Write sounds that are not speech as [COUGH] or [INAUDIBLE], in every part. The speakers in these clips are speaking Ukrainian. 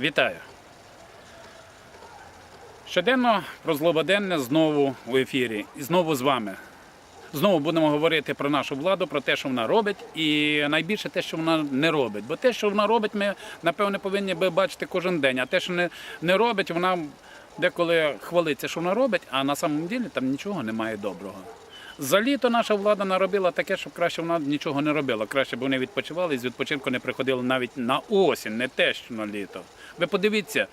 Вітаю! Щоденно про злободенне знову в ефірі. І знову з вами. Знову будемо говорити про нашу владу, про те, що вона робить, і найбільше те, що вона не робить. Бо те, що вона робить, ми напевне повинні би бачити кожен день. А те, що не, не робить, вона деколи хвалиться, що вона робить, а на самом ділі там нічого немає доброго. За літо наша влада наробила таке, щоб краще вона нічого не робила. Краще б вони відпочивали і з відпочинку не приходили навіть на осінь, не те, що на літо. Ви подивіться,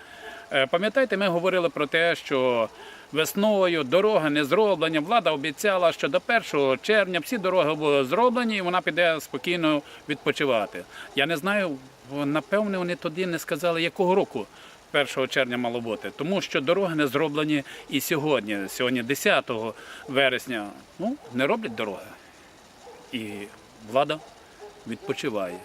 е, пам'ятаєте, ми говорили про те, що весною дороги не зроблені. Влада обіцяла, що до 1 червня всі дороги будуть зроблені, і вона піде спокійно відпочивати. Я не знаю, напевне, вони тоді не сказали, якого року. 1 червня мало бути, тому що дороги не зроблені і сьогодні. Сьогодні 10 вересня. Ну, не роблять дороги. І влада відпочиває.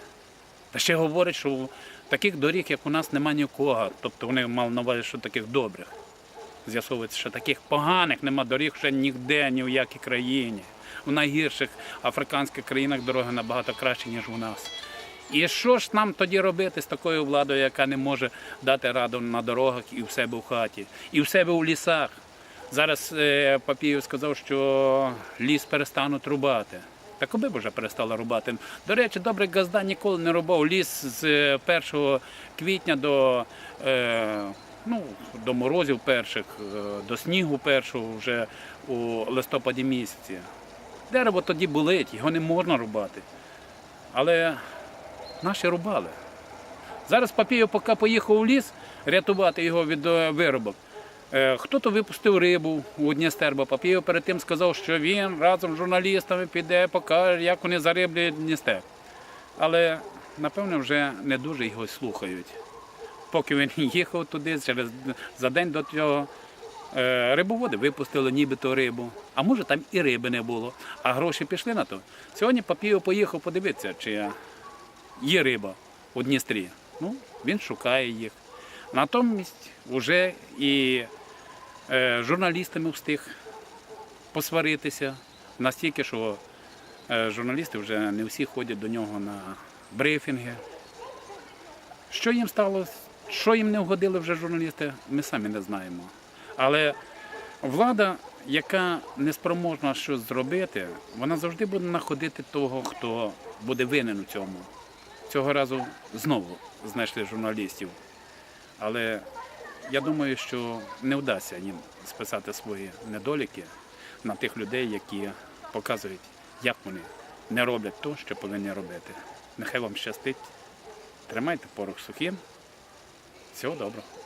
Та ще говорять, що таких доріг, як у нас, немає нікого. Тобто вони мали на увазі, що таких добрих. З'ясовується, що таких поганих нема доріг ще ніде, ні в якій країні. В найгірших африканських країнах дороги набагато кращі, ніж у нас. І що ж нам тоді робити з такою владою, яка не може дати раду на дорогах і в себе в хаті, і в себе в лісах? Зараз е, Папієв сказав, що ліс перестануть рубати. Так коби вже перестала рубати. До речі, добрий газда ніколи не рубав ліс з е, 1 квітня до, е, ну, до морозів перших, е, до снігу першого вже у листопаді місяці. Дерево тоді болить, його не можна рубати. Але наші рубали. Зараз Папієв поки поїхав у ліс рятувати його від е, виробок. Е, Хто-то випустив рибу у Дністер, бо Папієв перед тим сказав, що він разом з журналістами піде, покаже, як вони зариблюють Дністер. Але, напевно, вже не дуже його слухають. Поки він [LAUGHS] їхав туди, через за день до цього е, рибоводи випустили нібито рибу. А може там і риби не було, а гроші пішли на то. Сьогодні Папієв поїхав подивитися, чи є риба у Дністрі. Ну, він шукає їх. Натомість вже і е, журналістами встиг посваритися настільки, що е, журналісти вже не всі ходять до нього на брифінги. Що їм сталося, що їм не вгодили вже журналісти, ми самі не знаємо. Але влада, яка не спроможна щось зробити, вона завжди буде знаходити того, хто буде винен у цьому. Цього разу знову знайшли журналістів. Але я думаю, що не вдасться їм списати свої недоліки на тих людей, які показують, як вони не роблять то, що повинні робити. Нехай вам щастить. Тримайте порох сухим. Всього доброго.